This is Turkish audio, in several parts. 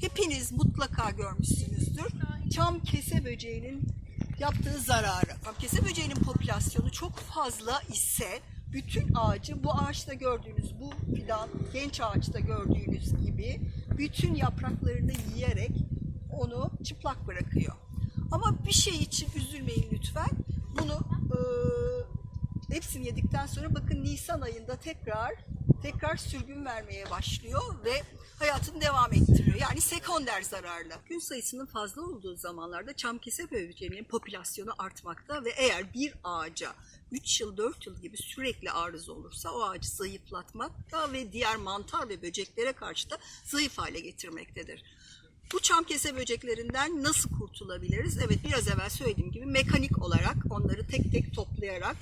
Hepiniz mutlaka görmüşsünüzdür. Çam kese böceğinin yaptığı zararı. Çam kese böceğinin popülasyonu çok fazla ise bütün ağacı bu ağaçta gördüğünüz bu fidan genç ağaçta gördüğünüz gibi bütün yapraklarını yiyerek onu çıplak bırakıyor. Ama bir şey için üzülmeyin lütfen. Bunu eee, hepsini yedikten sonra bakın Nisan ayında tekrar tekrar sürgün vermeye başlıyor ve hayatını devam ettiriyor. Yani sekonder zararlı. Gün sayısının fazla olduğu zamanlarda çamkese böceğinin popülasyonu artmakta ve eğer bir ağaca 3 yıl 4 yıl gibi sürekli arıza olursa o ağacı zayıflatmakta ve diğer mantar ve böceklere karşı da zayıf hale getirmektedir. Bu çam kese böceklerinden nasıl kurtulabiliriz? Evet biraz evvel söylediğim gibi mekanik olarak onları tek tek toplayarak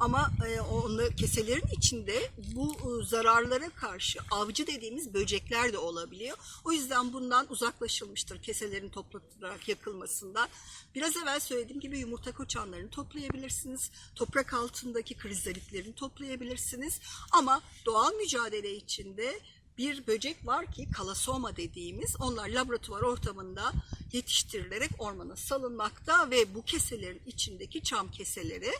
ama e, onları keselerin içinde bu e, zararlara karşı avcı dediğimiz böcekler de olabiliyor. O yüzden bundan uzaklaşılmıştır keselerin toplatılarak yakılmasından. Biraz evvel söylediğim gibi yumurta koçanlarını toplayabilirsiniz. Toprak altındaki krizalitlerini toplayabilirsiniz. Ama doğal mücadele içinde bir böcek var ki kalasoma dediğimiz onlar laboratuvar ortamında yetiştirilerek ormana salınmakta ve bu keselerin içindeki çam keseleri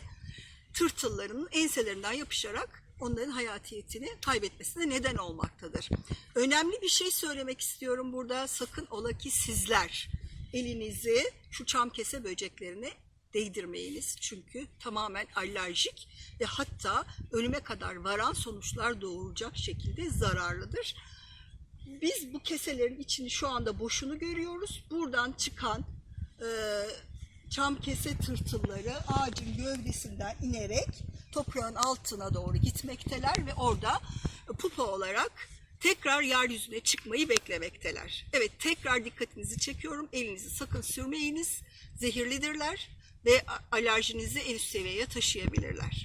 tırtılların enselerinden yapışarak onların hayatiyetini kaybetmesine neden olmaktadır. Önemli bir şey söylemek istiyorum burada. Sakın ola ki sizler elinizi şu çam kese böceklerine değdirmeyiniz. Çünkü tamamen alerjik ve hatta ölüme kadar varan sonuçlar doğuracak şekilde zararlıdır. Biz bu keselerin içini şu anda boşunu görüyoruz. Buradan çıkan e, çam kese tırtılları ağacın gövdesinden inerek toprağın altına doğru gitmekteler ve orada pupa olarak tekrar yeryüzüne çıkmayı beklemekteler. Evet tekrar dikkatinizi çekiyorum. Elinizi sakın sürmeyiniz. Zehirlidirler ve alerjinizi en üst seviyeye taşıyabilirler.